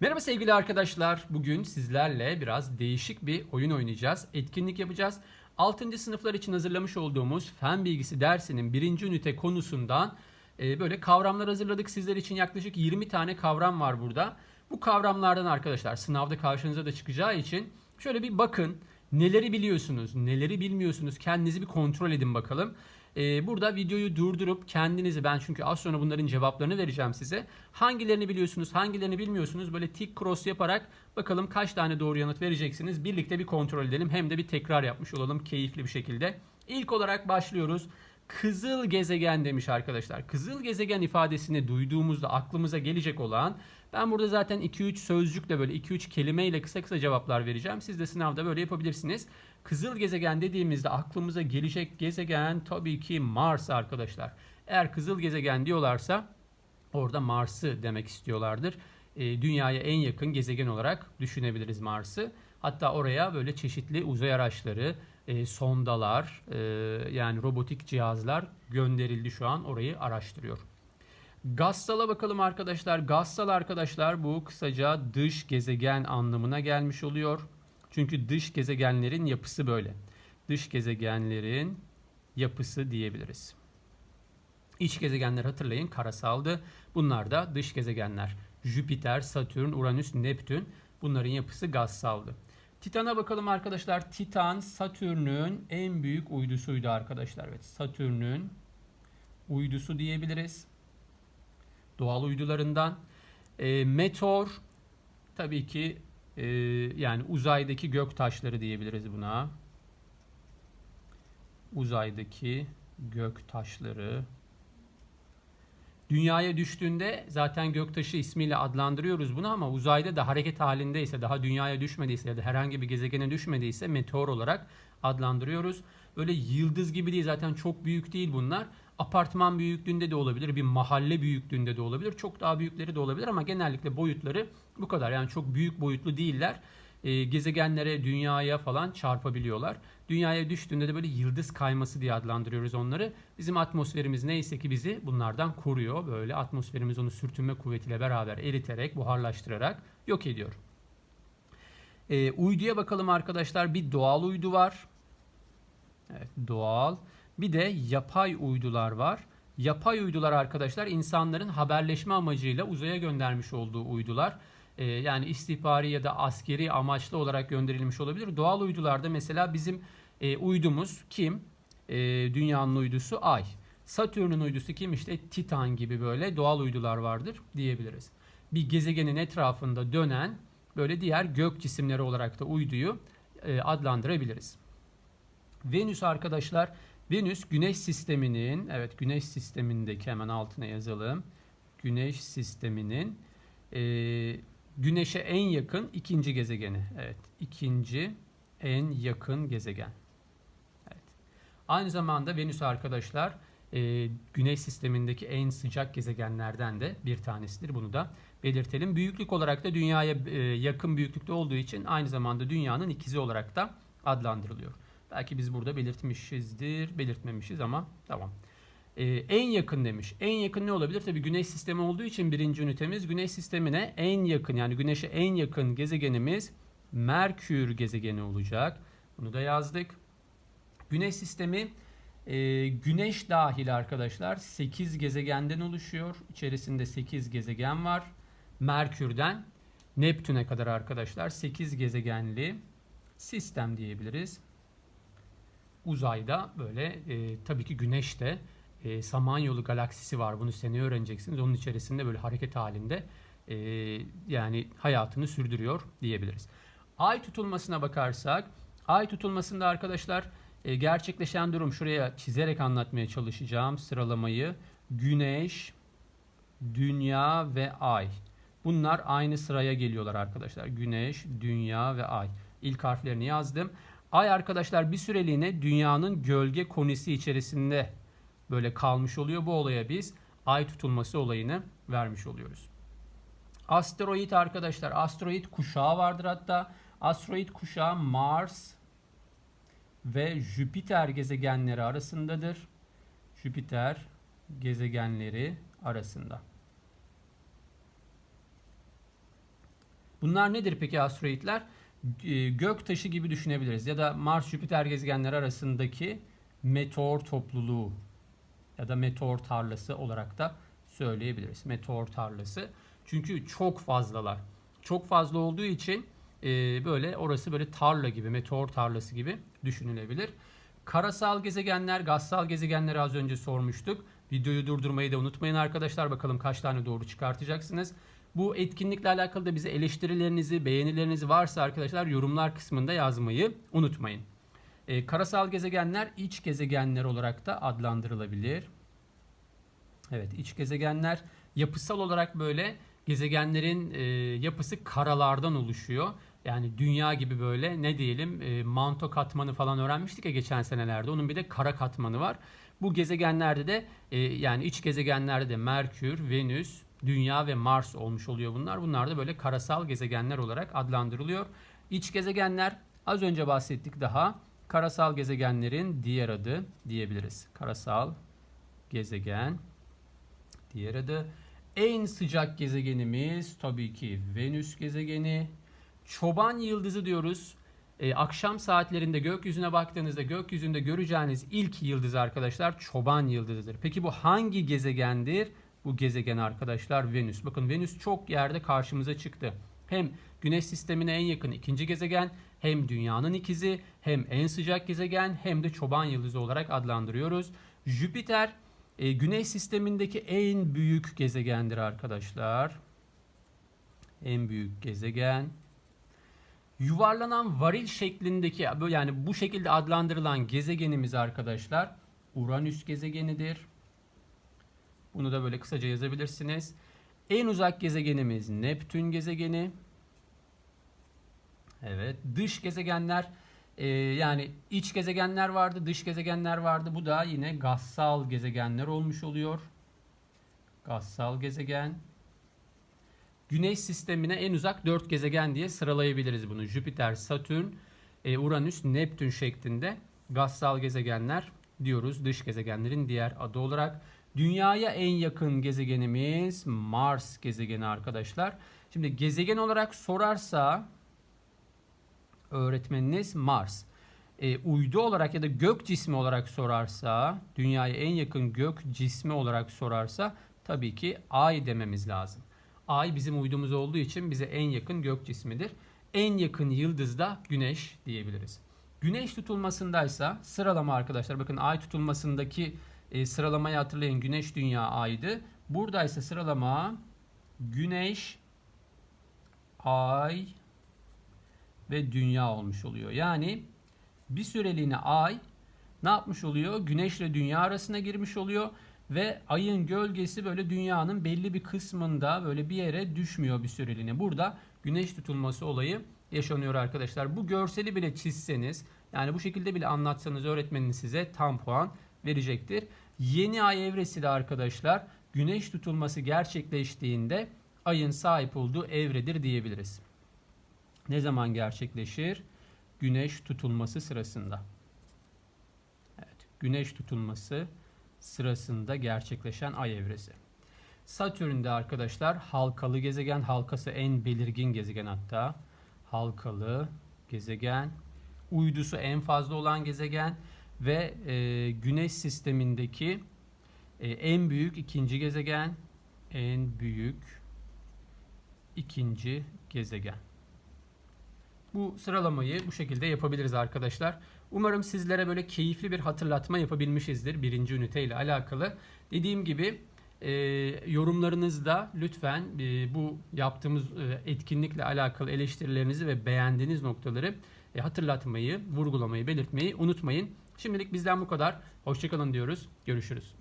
Merhaba sevgili arkadaşlar. Bugün sizlerle biraz değişik bir oyun oynayacağız. Etkinlik yapacağız. 6. sınıflar için hazırlamış olduğumuz fen bilgisi dersinin birinci ünite konusundan e, böyle kavramlar hazırladık. Sizler için yaklaşık 20 tane kavram var burada. Bu kavramlardan arkadaşlar sınavda karşınıza da çıkacağı için şöyle bir bakın. Neleri biliyorsunuz, neleri bilmiyorsunuz kendinizi bir kontrol edin bakalım. Ee, burada videoyu durdurup kendinizi ben çünkü az sonra bunların cevaplarını vereceğim size. Hangilerini biliyorsunuz, hangilerini bilmiyorsunuz böyle tick cross yaparak bakalım kaç tane doğru yanıt vereceksiniz. Birlikte bir kontrol edelim hem de bir tekrar yapmış olalım keyifli bir şekilde. İlk olarak başlıyoruz. Kızıl gezegen demiş arkadaşlar. Kızıl gezegen ifadesini duyduğumuzda aklımıza gelecek olan ben burada zaten 2-3 sözcükle böyle 2-3 kelimeyle kısa kısa cevaplar vereceğim. Siz de sınavda böyle yapabilirsiniz. Kızıl gezegen dediğimizde aklımıza gelecek gezegen tabii ki Mars arkadaşlar. Eğer kızıl gezegen diyorlarsa orada Mars'ı demek istiyorlardır. E, dünyaya en yakın gezegen olarak düşünebiliriz Mars'ı. Hatta oraya böyle çeşitli uzay araçları, e, sondalar, e, yani robotik cihazlar gönderildi şu an orayı araştırıyor. Gassal'a bakalım arkadaşlar. Gassal arkadaşlar bu kısaca dış gezegen anlamına gelmiş oluyor. Çünkü dış gezegenlerin yapısı böyle. Dış gezegenlerin yapısı diyebiliriz. İç gezegenler hatırlayın karasaldı. Bunlar da dış gezegenler. Jüpiter, Satürn, Uranüs, Neptün bunların yapısı gazsaldı. Titan'a bakalım arkadaşlar. Titan Satürn'ün en büyük uydusuydu arkadaşlar. Evet, Satürn'ün uydusu diyebiliriz. Doğal uydularından. E, meteor tabii ki e, yani uzaydaki gök taşları diyebiliriz buna. Uzaydaki gök taşları. Dünyaya düştüğünde zaten göktaşı ismiyle adlandırıyoruz bunu ama uzayda da hareket halindeyse, daha dünyaya düşmediyse ya da herhangi bir gezegene düşmediyse meteor olarak adlandırıyoruz. Böyle yıldız gibi değil zaten çok büyük değil bunlar. Apartman büyüklüğünde de olabilir, bir mahalle büyüklüğünde de olabilir. Çok daha büyükleri de olabilir ama genellikle boyutları bu kadar. Yani çok büyük boyutlu değiller. E, gezegenlere, dünyaya falan çarpabiliyorlar. Dünyaya düştüğünde de böyle yıldız kayması diye adlandırıyoruz onları. Bizim atmosferimiz neyse ki bizi bunlardan koruyor. Böyle atmosferimiz onu sürtünme kuvvetiyle beraber eriterek, buharlaştırarak yok ediyor. E, uyduya bakalım arkadaşlar. Bir doğal uydu var. Evet, doğal. Bir de yapay uydular var. Yapay uydular arkadaşlar insanların haberleşme amacıyla uzaya göndermiş olduğu uydular. Ee, yani istihbari ya da askeri amaçlı olarak gönderilmiş olabilir. Doğal uydularda mesela bizim e, uydumuz kim? E, dünyanın uydusu Ay. Satürn'ün uydusu kim? İşte Titan gibi böyle doğal uydular vardır diyebiliriz. Bir gezegenin etrafında dönen böyle diğer gök cisimleri olarak da uyduyu e, adlandırabiliriz. Venüs arkadaşlar Venüs güneş sisteminin evet güneş sistemindeki hemen altına yazalım. Güneş sisteminin e, güneşe en yakın ikinci gezegeni. Evet ikinci en yakın gezegen. Evet. Aynı zamanda Venüs arkadaşlar e, güneş sistemindeki en sıcak gezegenlerden de bir tanesidir. Bunu da belirtelim. Büyüklük olarak da dünyaya e, yakın büyüklükte olduğu için aynı zamanda dünyanın ikizi olarak da adlandırılıyor. Belki biz burada belirtmişizdir, belirtmemişiz ama tamam. Ee, en yakın demiş. En yakın ne olabilir? Tabii güneş sistemi olduğu için birinci ünitemiz güneş sistemine en yakın yani güneşe en yakın gezegenimiz Merkür gezegeni olacak. Bunu da yazdık. Güneş sistemi e, güneş dahil arkadaşlar 8 gezegenden oluşuyor. İçerisinde 8 gezegen var. Merkür'den Neptün'e kadar arkadaşlar 8 gezegenli sistem diyebiliriz uzayda böyle e, tabii ki güneşte e, Samanyolu galaksisi var. Bunu seneye öğreneceksiniz. Onun içerisinde böyle hareket halinde e, yani hayatını sürdürüyor diyebiliriz. Ay tutulmasına bakarsak ay tutulmasında arkadaşlar e, gerçekleşen durum şuraya çizerek anlatmaya çalışacağım sıralamayı. Güneş, Dünya ve Ay. Bunlar aynı sıraya geliyorlar arkadaşlar. Güneş, Dünya ve Ay. İlk harflerini yazdım. Ay arkadaşlar bir süreliğine dünyanın gölge konisi içerisinde böyle kalmış oluyor. Bu olaya biz ay tutulması olayını vermiş oluyoruz. Asteroid arkadaşlar asteroid kuşağı vardır hatta. Asteroid kuşağı Mars ve Jüpiter gezegenleri arasındadır. Jüpiter gezegenleri arasında. Bunlar nedir peki asteroidler? E, Gök taşı gibi düşünebiliriz ya da Mars-Jüpiter gezegenleri arasındaki meteor topluluğu ya da meteor tarlası olarak da söyleyebiliriz. Meteor tarlası. Çünkü çok fazlalar. Çok fazla olduğu için e, böyle orası böyle tarla gibi, meteor tarlası gibi düşünülebilir. Karasal gezegenler, gazsal gezegenleri az önce sormuştuk. Videoyu durdurmayı da unutmayın arkadaşlar. Bakalım kaç tane doğru çıkartacaksınız. Bu etkinlikle alakalı da bize eleştirilerinizi, beğenilerinizi varsa arkadaşlar yorumlar kısmında yazmayı unutmayın. Ee, karasal gezegenler iç gezegenler olarak da adlandırılabilir. Evet iç gezegenler yapısal olarak böyle gezegenlerin e, yapısı karalardan oluşuyor. Yani dünya gibi böyle ne diyelim e, manto katmanı falan öğrenmiştik ya geçen senelerde. Onun bir de kara katmanı var. Bu gezegenlerde de e, yani iç gezegenlerde de Merkür, Venüs, Dünya ve Mars olmuş oluyor bunlar. Bunlar da böyle karasal gezegenler olarak adlandırılıyor. İç gezegenler az önce bahsettik daha. Karasal gezegenlerin diğer adı diyebiliriz. Karasal gezegen diğer adı. En sıcak gezegenimiz tabii ki Venüs gezegeni. Çoban yıldızı diyoruz. Ee, akşam saatlerinde gökyüzüne baktığınızda gökyüzünde göreceğiniz ilk yıldız arkadaşlar çoban yıldızıdır. Peki bu hangi gezegendir? Bu gezegen arkadaşlar Venüs. Bakın Venüs çok yerde karşımıza çıktı. Hem Güneş sistemine en yakın ikinci gezegen, hem dünyanın ikizi, hem en sıcak gezegen, hem de çoban yıldızı olarak adlandırıyoruz. Jüpiter e, Güneş sistemindeki en büyük gezegendir arkadaşlar. En büyük gezegen. Yuvarlanan varil şeklindeki yani bu şekilde adlandırılan gezegenimiz arkadaşlar Uranüs gezegenidir. Bunu da böyle kısaca yazabilirsiniz. En uzak gezegenimiz Neptün gezegeni. Evet, dış gezegenler e, yani iç gezegenler vardı, dış gezegenler vardı. Bu da yine gazsal gezegenler olmuş oluyor. Gazsal gezegen. Güneş sistemine en uzak 4 gezegen diye sıralayabiliriz bunu. Jüpiter, Satürn, e, Uranüs, Neptün şeklinde gazsal gezegenler diyoruz. Dış gezegenlerin diğer adı olarak. Dünyaya en yakın gezegenimiz Mars gezegeni arkadaşlar. Şimdi gezegen olarak sorarsa öğretmeniniz Mars. E, uydu olarak ya da gök cismi olarak sorarsa, dünyaya en yakın gök cismi olarak sorarsa tabii ki Ay dememiz lazım. Ay bizim uydumuz olduğu için bize en yakın gök cismidir. En yakın yıldız da Güneş diyebiliriz. Güneş tutulmasındaysa sıralama arkadaşlar bakın ay tutulmasındaki e, sıralamayı hatırlayın. Güneş, Dünya, Ay'dı. Buradaysa sıralama Güneş, Ay ve Dünya olmuş oluyor. Yani bir süreliğine Ay ne yapmış oluyor? Güneş ile Dünya arasına girmiş oluyor ve ayın gölgesi böyle dünyanın belli bir kısmında böyle bir yere düşmüyor bir süreliğine. Burada güneş tutulması olayı yaşanıyor arkadaşlar. Bu görseli bile çizseniz yani bu şekilde bile anlatsanız öğretmeniniz size tam puan verecektir. Yeni ay evresi de arkadaşlar güneş tutulması gerçekleştiğinde ayın sahip olduğu evredir diyebiliriz. Ne zaman gerçekleşir? Güneş tutulması sırasında. Evet, güneş tutulması sırasında gerçekleşen ay evresi. Satürn'de arkadaşlar halkalı gezegen, halkası en belirgin gezegen hatta. Halkalı gezegen, uydusu en fazla olan gezegen ve e, Güneş sistemindeki e, en büyük ikinci gezegen, en büyük ikinci gezegen. Bu sıralamayı bu şekilde yapabiliriz arkadaşlar. Umarım sizlere böyle keyifli bir hatırlatma yapabilmişizdir birinci ünite ile alakalı. Dediğim gibi e, yorumlarınızda lütfen e, bu yaptığımız e, etkinlikle alakalı eleştirilerinizi ve beğendiğiniz noktaları e, hatırlatmayı, vurgulamayı, belirtmeyi unutmayın. Şimdilik bizden bu kadar. Hoşçakalın diyoruz. Görüşürüz.